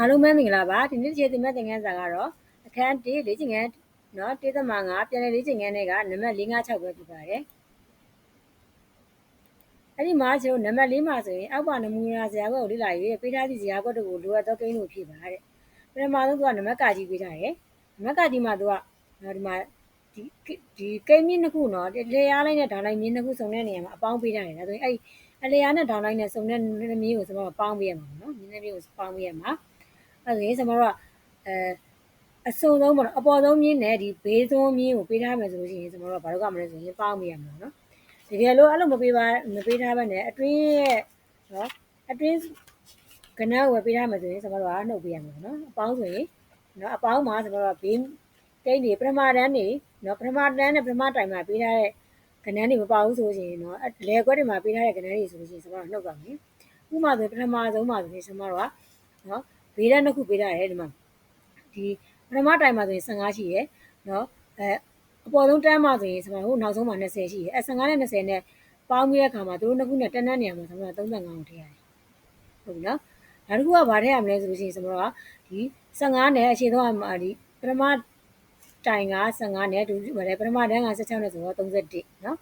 အားလုံးပဲမင်္ဂလာပါဒီနေ့တစ်ချိန်သင်မဲ့သင်ခန်းစာကတော့အခန်း1လေ့ကျင့်ခန်းနော်1.5ပြန်လည်လေ့ကျင့်ခန်းတွေကနံပါတ်456ပဲဖြစ်ပါတယ်အဲ့ဒီမှာကျွန်တော်နံပါတ်4မှာဆိုရင်အောက်ပါနမူနာဇာတ်ကိုလေ့လာရေးပေးထားသည့်ဇာတ်ကွက်တို့ကိုလိုအပ်သောကိန်းလို့ဖြည့်ပါတဲ့ပထမဆုံးကနံပါတ်ကကြီးပေးထားတယ်နံပါတ်ကကြီးမှာသူကနော်ဒီမှာဒီဒီကိန်းမြင့်နှစ်ခုနော်လေယားလိုက်နဲ့ဒေါင်းလိုက်မြင့်နှစ်ခုစုံတဲ့နေရာမှာအပေါင်းပေးထားတယ်ဒါဆိုရင်အဲ့အလေယားနဲ့ဒေါင်းလိုက်နဲ့စုံတဲ့မြင့်ကိုကျွန်တော်ပေါင်းပေးရမှာနော်မြင့်တဲ့မြင့်ကိုပေါင်းပေးရမှာ အဲ့ဒါဆိုရင်ကျွန်တော်တို့ကအဲအစုံဆုံးပေါ့နော်အပေါ်ဆုံးမြင်းနဲ့ဒီဘေးဆုံးမြင်းကိုပေးထားမယ်ဆိုလို့ရှိရင်ကျွန်တော်တို့ကဘာလို့ကမလဲဆိုရင်ပေါင်းမိရမှာနော်တကယ်လို့အဲ့လိုမပေးပါမပေးထားဘဲနဲ့အတွင်းရဲ့နော်အတွင်းကနဝယ်ပေးထားမယ်ဆိုရင်ကျွန်တော်တို့ကနှုတ်ပေးရမှာနော်အပေါင်းဆိုရင်နော်အပေါင်းမှာကျွန်တော်တို့ကဘေးတိတ်တွေပထမတန်းတွေနော်ပထမတန်းနဲ့ပထမတိုင်မှာပေးထားတဲ့ကနန်းတွေမပေါဘူးဆိုရင်နော်လဲခွက်တွေမှာပေးထားတဲ့ကနန်းတွေဆိုလို့ရှိရင်ကျွန်တော်တို့နှုတ်ပါမယ်ဥပမာဆိုပထမဆုံးမှာဆိုရင်ကျွန်တော်တို့ကနော် ဘေးဓာတ်နှစ်ခုပေးထားတယ်ဒီမှာဒီပထမတိုင်မှာဆိုရင်15ရှိရယ်နော်အဲအပေါ်ဆုံးတန်းမှာဆိုရင်ကျွန်တော်တို့နောက်ဆုံးမှာ20ရှိရယ်အဲ15နဲ့20နဲ့ပေါင်းပြီးတဲ့အခါမှာတို့နှစ်ခုနဲ့တန်းတန်းနေရာမှာကျွန်တော်တို့35ကိုထည့်ရတယ်ဟုတ်ပြီနော်နောက်တစ်ခုကဘာထည့်ရမလဲဆိုလို့ရှိရင်ကျွန်တော်တို့ကဒီ15နဲ့အရှင်းဆုံးကဒီပထမတိုင်က15နဲ့ဒုဘာလဲပထမတန်းက16နဲ့ဆိုတော့31နော်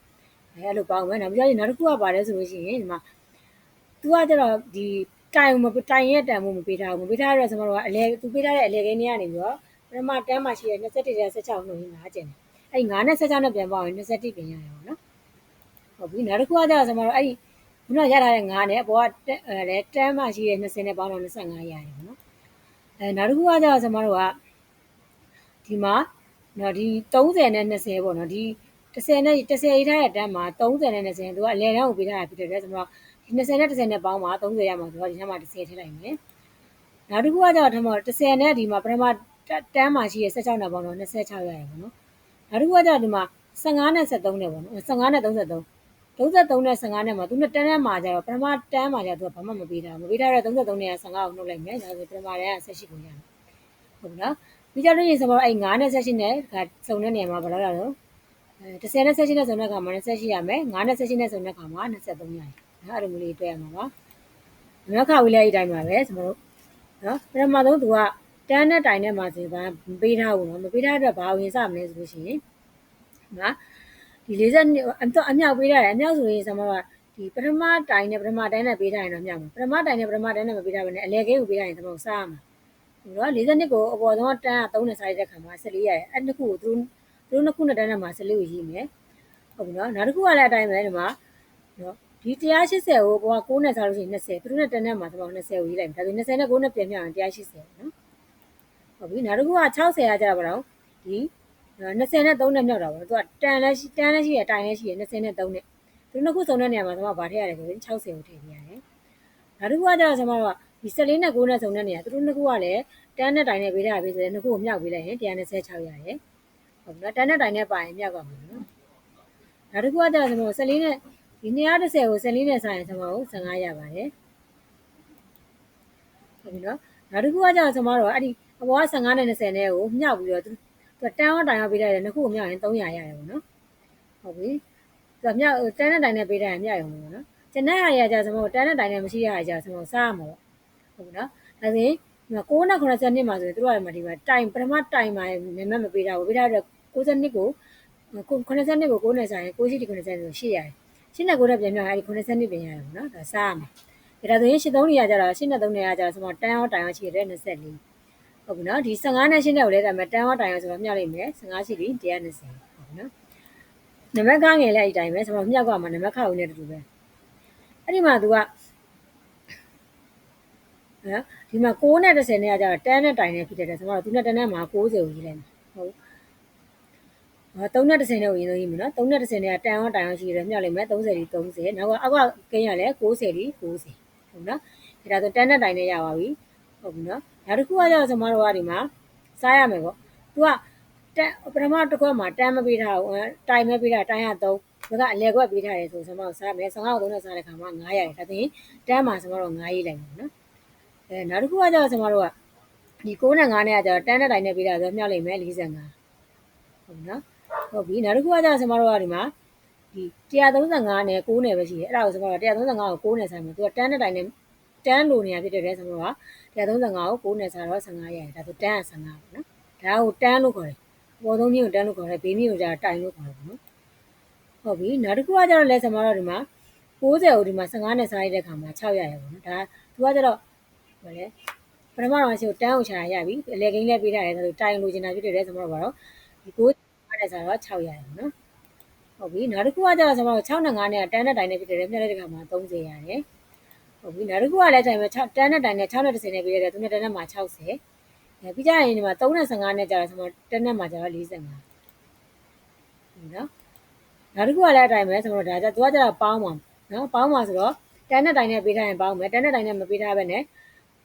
အဲအဲ့လိုပေါင်းမယ်နောက်ပြီးတော့နောက်တစ်ခုကဘာလဲဆိုလို့ရှိရင်ဒီမှာသူကကျတော့ဒီ တိုင်မတိုင်ရဲ့တန်မှုမပေးထားဘူးမပေးထားရတော့ကျွန်တော်တို့ကအလဲသူပေးထားတဲ့အလဲကိန်းတွေကနေပြီးတော့ပထမတန်းမှာရှိတဲ့21တဲ့16နှုတ်ရင်း9ကျင်တယ်အဲ့9နဲ့16နဲ့ပြန်ပေါင်းရင်21ပြင်ရတယ်ပေါ့နော်ဟုတ်ပြီနောက်တစ်ခုကကျတော့ကျွန်တော်တို့အဲ့ဒီခုနရထားတဲ့9နဲ့အပေါ်ကအဲတန်းမှာရှိတဲ့20နဲ့ပေါင်းတော့25ရတယ်ပေါ့နော်အဲနောက်တစ်ခုကကျတော့ကျွန်တော်တို့ကဒီမှာနော်ဒီ30နဲ့20ပေါ့နော်ဒီ10နဲ့10ရေးထားတဲ့တန်းမှာ30နဲ့20သူကအလဲတန်းကိုပေးထားတာဖြစ်တဲ့အတွက်ကျွန်တော်ဒီ 20နဲ့30နဲ့ပေါင်းမှာ30ရမှာဆိုတော့ဒီထဲမှာ30ထည့်လိုက်မယ်နောက်တစ်ခုကကျတော့ဒီမှာ30နဲ့ဒီမှာပထမတန်းမှာရှိရ16နဲ့ပေါင်းတော့26ရရပါတော့နောက်တစ်ခုကကျတော့ဒီမှာ15နဲ့73နဲ့ပေါ့နော်15နဲ့33 33နဲ့15နဲ့မှာသူနဲ့တန်းတန်းမှာကျတော့ပထမတန်းမှာကျတော့သူကဘာမှမပေးတာမပေးတာတော့33နဲ့15ကိုနှုတ်လိုက်မယ်ဒါဆိုပထမတန်းက18ကိုရမယ်ဟုတ်နော်ပြီးကြလို့ရင်ဆိုတော့အဲ့9နဲ့18နဲ့စုံတဲ့နေရာမှာဘာလို့လဲတော့အဲ30နဲ့18နဲ့စုံတဲ့ခါမှာ28ရမယ်9နဲ့18နဲ့စုံတဲ့ခါမှာ23ရတယ် နော်အဲ့လိုမျိုးလေးတွေ့ရမှာပါနောက်ခါဝီလေးအတိုင်းပါပဲကျွန်တော်တို့နော်ပထမဆုံးသူကတန်းနဲ့တိုင်နဲ့မှာဆိုဘာမပေးထားဘူးနော်မပေးထားတဲ့ဘာဝင်စမလဲဆိုလို့ရှိရင်နော်ဒီ40အတော့အမြောက်ပေးထားတယ်အမြောက်ဆိုရင်ကျွန်တော်ကဒီပထမတိုင်နဲ့ပထမတိုင်းနဲ့ပေးထားရင်တော့မြောက်မှာပထမတိုင်နဲ့ပထမတိုင်းနဲ့မပေးထားဘဲနဲ့အလဲကဲကိုပေးထားရင်ကျွန်တော်စားရမှာဟုတ်တော့40နှစ်ကိုအပေါ်ဆုံးတန်းက3နဲ့စားရတဲ့ခါမှာ14ရတယ်အဲ့နှစ်ခုကိုသူတို့သူတို့နှစ်ခုနဲ့တန်းနဲ့မှာ14ကိုရေးမယ်ဟုတ်ပြီနော်နောက်တစ်ခုကလည်းအတိုင်းပဲဒီမှာနော် ဒီ180ကိုဘောက6နဲ့စားလို့ရှိရင်20သူတို့နဲ့တန်းနဲ့မှာကျွန်တော်20ကိုရေးလိုက်မယ်ဒါဆို20နဲ့9နဲ့ပြန်ပြအောင်180နော်ဟုတ်ပြီနောက်တစ်ခုက60ကကြတာပါတော့ဒီ20နဲ့3နဲ့မြောက်တာပေါ့သူကတန်လည်းရှိတန်လည်းရှိရတိုင်လည်းရှိရ20နဲ့3နဲ့သူနှစ်ခုစုံတဲ့နေရာမှာကျွန်မဗာထည့်ရတယ်ဆိုရင်60ကိုထည့်ပြရတယ်နောက်တစ်ခုကကြတော့ကျွန်မတို့ကဒီ14နဲ့9နဲ့စုံတဲ့နေရာသူတို့နှစ်ခုကလည်းတန်းနဲ့တိုင်နဲ့ပေးထားပြီဆိုရင်နှစ်ခုကိုမြောက်ပေးလိုက်ရင်126ရတယ်ဟုတ်ပြီနော်တန်းနဲ့တိုင်နဲ့ပါရင်မြောက်ပါမှာနော်နောက်တစ်ခုကကြတော့ကျွန်တော်14နဲ့ ဒီ230ကို14နဲ့ဆိုင်ရင်ကျွန်တော်15ရပါတယ်ဟုတ်ပြီနော်နောက်တစ်ခုကကြတော့ကျွန်တော်တို့အဲ့ဒီအပေါ်က15နဲ့20နဲ့ကိုမြောက်ပြီးတော့သူသူတန်းရောတိုင်ရောပေးလိုက်တယ်နှစ်ခုကိုမြောက်ရင်300ရတယ်ပေါ့နော်ဟုတ်ပြီသူကမြောက်တန်းနဲ့တိုင်နဲ့ပေးလိုက်ရင်မြောက်ရုံပေါ့နော်ကျန်တဲ့ဟာတွေကကြကျွန်တော်တန်းနဲ့တိုင်နဲ့မရှိတဲ့ဟာကြကျွန်တော်စားရမှာပေါ့ဟုတ်ပြီနော်ဒါဆိုရင်ဒီမှာ6နဲ့90နှစ်မှာဆိုရင်တို့ကဒီမှာတိုင်ပထမတိုင်မှာနာမည်မပေးတာဘူးပေးထားတဲ့60နှစ်ကို90နှစ်ကို6နဲ့ဆိုင်ရင်6ရှိဒီ90ဆို8ရတယ် ရှင်းတဲ့ကိုယ်နဲ့ပြန်ပြောအဲ့ဒီ90နှစ်ပြင်ရတယ်ပေါ့နော်ဒါစားရမယ်ဒါဆိုရင်83နေရကြတာရှင်းတဲ့3နေရကြတာဆိုတော့တန်းရောတိုင်ရောရှိတဲ့24ဟုတ်ပြီနော်ဒီ15နဲ့ရှင်းတဲ့ကိုလည်းဒါမဲ့တန်းရောတိုင်ရောဆိုတော့မျှလိုက်မယ်15ရှိပြီ120ဟုတ်ပြီနော်နံပါတ်ကငယ်လိုက်အတိုင်းပဲဆိုတော့မျှကမှနံပါတ်ခါဦးနဲ့တူတူပဲအဲ့ဒီမှာသူကနော်ဒီမှာ6နဲ့30နဲ့ကကြတော့တန်းနဲ့တိုင်နဲ့ဖြစ်တဲ့ဆိုတော့သူနဲ့တန်းနဲ့မှာ60ကိုရေးလိုက်မယ်ဟုတ် 3နဲ့30နဲ့ကိုရင်းလို့ရမယ်နော်3နဲ့30နဲ့ကတန်အောင်တိုင်အောင်ရှိရတယ်မြောက်လိုက်မယ်30ဒီ30နောက်ကအောက်ကကိန်းရလဲ60ဒီ60ဟုတ်နော်ဒါဆိုတန်းနဲ့တိုင်နဲ့ရပါပြီဟုတ်ပြီနော်နောက်တစ်ခုကကျတော့ကျွန်မတို့ကဒီမှာစားရမယ်ပေါ့သူကတန်ပထမတစ်ခွက်မှာတန်းမပေးထားဘူးတိုင်မပေးထားတိုင်ရ3ဒါကအလဲခွက်ပေးထားတယ်ဆိုကျွန်မတို့စားမယ်15ကို3နဲ့စားတဲ့ခါမှာ900ရတယ်ဒါဆိုရင်တန်းမှာကျွန်မတို့9ရေးလိုက်မယ်နော်အဲနောက်တစ်ခုကကျတော့ကျွန်မတို့ကဒီ6နဲ့9နဲ့ကကျတော့တန်းနဲ့တိုင်နဲ့ပေးထားဆိုမြောက်လိုက်မယ်45ဟုတ်နော် ဟုတ်ပြီနောက်တစ်ခုကကျတော့ကျွန်မတို့ကဒီမှာဒီ135နဲ့6နဲ့ပဲရှိတယ်အဲ့ဒါကိုကျွန်တော်တို့135ကို6နဲ့ဆိုင်မယ်သူကတန်းနဲ့တိုင်နဲ့တန်းလိုနေရဖြစ်တဲ့အတွက်ဆိုတော့135ကို9နဲ့စားတော့15ရတယ်ဒါဆိုတန်းက15ပေါ့နော်ဒါကိုတန်းလို့ခေါ်တယ်ပေါ်သုံးမျိုးကိုတန်းလို့ခေါ်တယ်ဘေးမျိုးကိုကျတော့တိုင်လို့ခေါ်တယ်ပေါ့နော်ဟုတ်ပြီနောက်တစ်ခုကကျတော့လဲဆိုတော့ဒီမှာ60ကိုဒီမှာ15နဲ့စားရတဲ့ခါမှာ6ရရပေါ့နော်ဒါသူကကျတော့ဟိုလေပထမတော့ရှိကိုတန်းကိုချာရပြီအလေကိန်းလည်းပေးထားတယ်ဆိုတော့တိုင်လိုချင်တာဖြစ်တဲ့ဆိုတော့ဘာတော့ဒီ 60နဲ့စားတော့6ရရပေါ့နော်ဟုတ်ပြီနောက်တစ်ခုကကျတော့ဆိုတော့6နဲ့9နဲ့တန်းနဲ့တိုင်နဲ့ဖြစ်တဲ့မြက်တဲ့ခါမှာ30ရတယ်ဟုတ်ပြီနောက်တစ်ခုကလည်းတိုင်ပဲ6တန်းနဲ့တိုင်နဲ့6နဲ့30နဲ့ပြည့်တဲ့သူနဲ့တန်းနဲ့မှာ60အဲပြီးကြရင်ဒီမှာ3နဲ့15နဲ့ကြာတော့ဆိုတော့တန်းနဲ့မှာကြာတော့45ဟုတ်နော်နောက်တစ်ခုကလည်းအတိုင်းပဲဆိုတော့ဒါကြသူကကျတော့ပေါင်းပါနော်ပေါင်းပါဆိုတော့တန်းနဲ့တိုင်နဲ့ပေးထားရင်ပေါင်းမယ်တန်းနဲ့တိုင်နဲ့မပေးထားဘဲနဲ့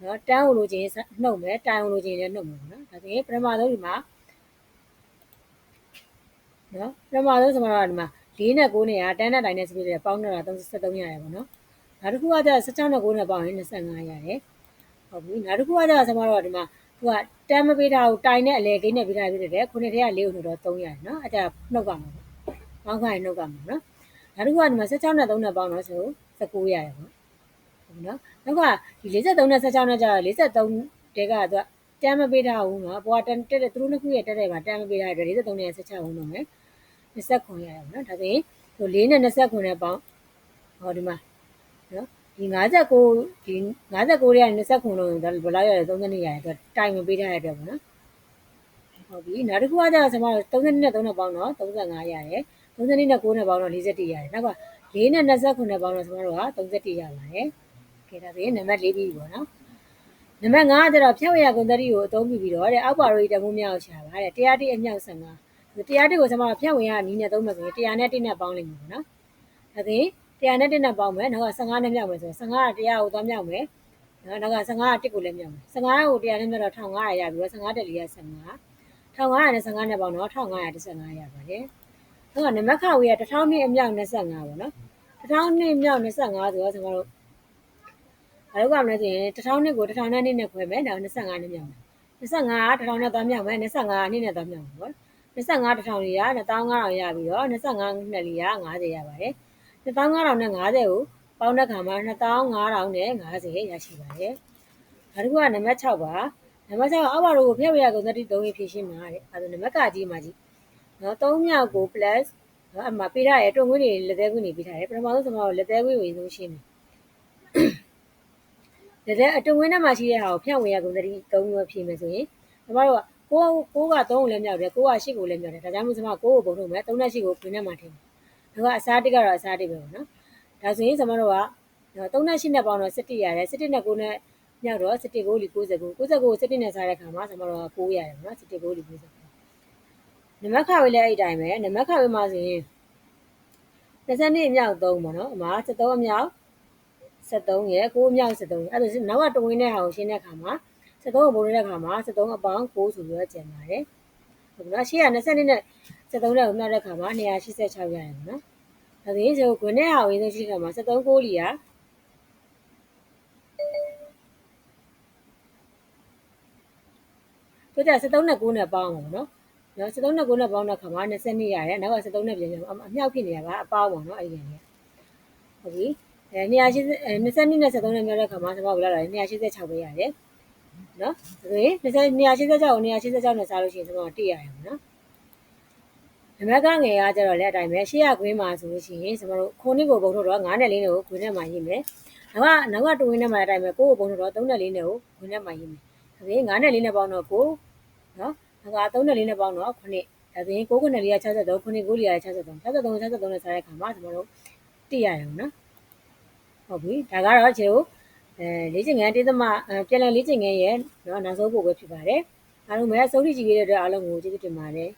နော်တန်းကိုလိုချင်နှုတ်မယ်တိုင်ကိုလိုချင်လည်းနှုတ်မယ်နော်ဒါဆိုရင်ပထမဆုံးဒီမှာ နော်ပထမဆုံးဆိုတော့ဒီမှာ4နဲ့9နဲ့ကတန်းနဲ့တိုင်နဲ့စပြည့်တယ်ပေါင်းတော့33ရတယ်ပေါ့နော်နောက်တစ်ခုကကျ16နဲ့9နဲ့ပေါင်းရင်25ရတယ်ဟုတ်ပြီနောက်တစ်ခုကကျဆိုတော့ဒီမှာသူကတန်းမပေးထားဘူးတိုင်နဲ့အလေကိန်းနဲ့ပေးထားပြီးတယ်ခုနှစ်ထဲက4ကိုနှုတ်တော့3ရတယ်နော်အဲဒါနှုတ်ပါမှာပေါ့ပေါင်းခိုင်းနှုတ်ပါမှာနော်နောက်တစ်ခုကဒီမှာ16နဲ့3နဲ့ပေါင်းတော့ဆို19ရတယ်ပေါ့ဟုတ်နော်နောက်ကဒီ43နဲ့16နဲ့ကျတော့43တဲကသူကတန်းမပေးထားဘူးနော်ဘောကတန်းတက်တဲ့သူတို့နှစ်ခုရဲ့တက်တဲ့မှာတန်းမပေးထားတဲ့43နဲ့16ဝင်တော့မယ် 29ရတယ်ပေါ့နော်ဒါဆိုရင်ဟို4နဲ့29နဲ့ပေါင်းဟောဒီမှာနော်ဒီ59ဒီ59ရဲ့29လုံးဒါဘယ်လောက်ရတယ်32ရတယ်သူတိုင်မပေးထားတဲ့အတွက်ပေါ့နော်ဟုတ်ပြီနောက်တစ်ခုကကျတော့ကျွန်မတို့32နဲ့3နဲ့ပေါင်းတော့35ရတယ်32နဲ့9နဲ့ပေါင်းတော့41ရတယ်နောက်က4နဲ့29နဲ့ပေါင်းတော့ကျွန်တော်တို့က31ရပါတယ်ကဲဒါဆိုရင်နံပါတ်4ပြီးပြီပေါ့နော်နံပါတ်5ကျတော့ဖြတ်ဝရကုန်သတိကိုအသုံးပြုပြီးတော့တဲ့အောက်ပါရိုးတမှုမြောက်ရှာပါတဲ့တရားတိအမြောက်15 တရားတိကိုကျွန်တော်ဖြတ်ဝင်ရနီးနဲ့သုံးမယ်ဆိုရင်တရားနဲ့1နဲ့ပေါင်းလိမ့်မယ်ပေါ့နော်ဒါဆိုရင်တရားနဲ့1နဲ့ပေါင်းမယ်နောက်က15နဲ့မြောက်မယ်ဆိုရင်15ကတရားကိုသွားမြောက်မယ်နော်နောက်က15က1ကိုလည်းမြောက်မယ်15ကိုတရားနဲ့မြောက်တော့1500ရပြီတော့15တက်လေးက15 1500နဲ့15နဲ့ပေါင်းတော့1515ရပါတယ်နောက်ကနမခဝေးက1000နှစ်အမြောက်25ပေါ့နော်1000နှစ်မြောက်25ဆိုတော့ကျွန်တော်တို့ဘာလို့ကမလဲဆိုရင်1000နှစ်ကို1000နဲ့နှစ်နဲ့ခွဲမယ်ဒါ25နဲ့မြောက်မယ်25က1000နဲ့သွားမြောက်မယ်25ကနှစ်နဲ့သွားမြောက်မယ်ပေါ့ 25 1000လေးက15000ရပြီးတော့25နှစ်လေးက50ရပါတယ်15000နဲ့50ကိုပေါင်းတဲ့ခါမှာ15000နဲ့50ရရှိပါတယ်နောက်တစ်ခုကနံပါတ်6ပါနံပါတ်6ကအောက်ပါတို့ကိုဖျက်ဝရကုန်သတိ3ဖြည့်ရှင်းမှာတဲ့အဲဒါနံပါတ်ကကြီးမှာကြီးနော်3မြောက်ကို plus နော်အမှပေးထားရဲတွငွေတွေလက်သေးခွေတွေပေးထားရဲပထမဆုံးကျွန်တော်လက်သေးခွေဝင်ဆုံးရှင်းတယ်လက်သေးအတွငွေနဲ့မှရှိတဲ့ဟာကိုဖျက်ဝရကုန်သတိ3မျိုးဖြည့်မယ်ဆိုရင်ကျွန်တော်တို့က ကိုကိုက3ကိုလည်းမြောက်တယ်ကိုက8ကိုလည်းမြောက်တယ်ဒါကြောင့်မို့ကျွန်မကိုကိုပုံထုတ်မယ်3နဲ့8ကိုခွေနဲ့မှထည့်မယ်ဒါကအစားတစ်ကတော့အစားတစ်ပဲပေါ့နော်ဒါဆိုရင်ကျွန်တော်တို့က3နဲ့8နဲ့ပေါင်းတော့17ရတယ်17နဲ့9နဲ့မြောက်တော့17ကိုလီ69 69ကို17နဲ့စားတဲ့ခါမှာကျွန်တော်တို့က9ရတယ်ပေါ့နော်17ကိုလီ69နမခဝေးလည်းအဲ့တိုင်းပဲနမခဝေးမှာဆိုရင်22အမြောက်3ပေါ့နော်အမှာ73အမြောက်73ရဲ့9အမြောက်73အဲ့ဒါနောက်ကတဝင်းတဲ့ဟာကိုရှင်းတဲ့ခါမှာ 73ကိုပုံနေတဲ့ခါမှာ73အပေါင်း9ဆိုပြီးတော့ကျန်ပါတယ်ဟုတ်ကဲ့ရှေ့က22နဲ့73နဲ့ကိုမှတ်တဲ့ခါမှာ286ရတယ်ပေါ့နော်ဒါဆိုရင်ကျွန်တော်ခွန်းတဲ့ဟာကိုရင်းဆုံးရှိတဲ့ခါမှာ73ကိုလီကတို့ကြ73နဲ့9နဲ့ပေါင်းပါပေါ့နော်နော်73နဲ့9နဲ့ပေါင်းတဲ့ခါမှာ22ရတယ်နောက်က73နဲ့ပြန်ပြန်အမြောက်ဖြစ်နေတာကအပေါင်းပေါ့နော်အဲ့ဒီကနေဟုတ်ပြီအဲ280 22နဲ့73နဲ့မြောက်တဲ့ခါမှာကျွန်တော်ဘယ်လောက်လဲ286ပဲရတယ် နော်ဒါဆိုရင်286ကို286နဲ့စားလို့ရှိရင်ကျွန်တော်100ရတယ်ပေါ့နော်နံပါတ်ကငယ်ကကြတော့လည်းအတိုင်းပဲရှေ့ရခွင်းမှာဆိုလို့ရှိရင်ကျွန်တော်တို့ခုနှစ်ကိုပုံထုတ်တော့9နဲ့4နဲ့ကိုခွင်းထဲမှာရေးမယ်နောက်ကနောက်ကတွင်းထဲမှာအတိုင်းပဲကိုကိုပုံထုတ်တော့3နဲ့4နဲ့ကိုခွင်းထဲမှာရေးမယ်ဒါဆိုရင်9နဲ့4နဲ့ပေါင်းတော့ကိုနော်နောက်က3နဲ့4နဲ့ပေါင်းတော့9ဒါဆိုရင်9ခုနဲ့4က63ခုနှစ်9လေးက63 63 63နဲ့စားတဲ့ခါမှာကျွန်တော်တို့100ရတယ်ပေါ့နော်ဟုတ်ပြီဒါကတော့ခြေကို အဲလေ့ကျင့်ခန်းတေးသမပြန်လည်လေ့ကျင့်ခန်းရဲ့နော်နောက်ဆုံးပို့ပဲဖြစ်ပါတယ်အားလုံးပဲအဆုံးထိကြည့်ခဲ့တဲ့အတွက်အားလုံးကိုကျေးဇူးတင်ပါတယ်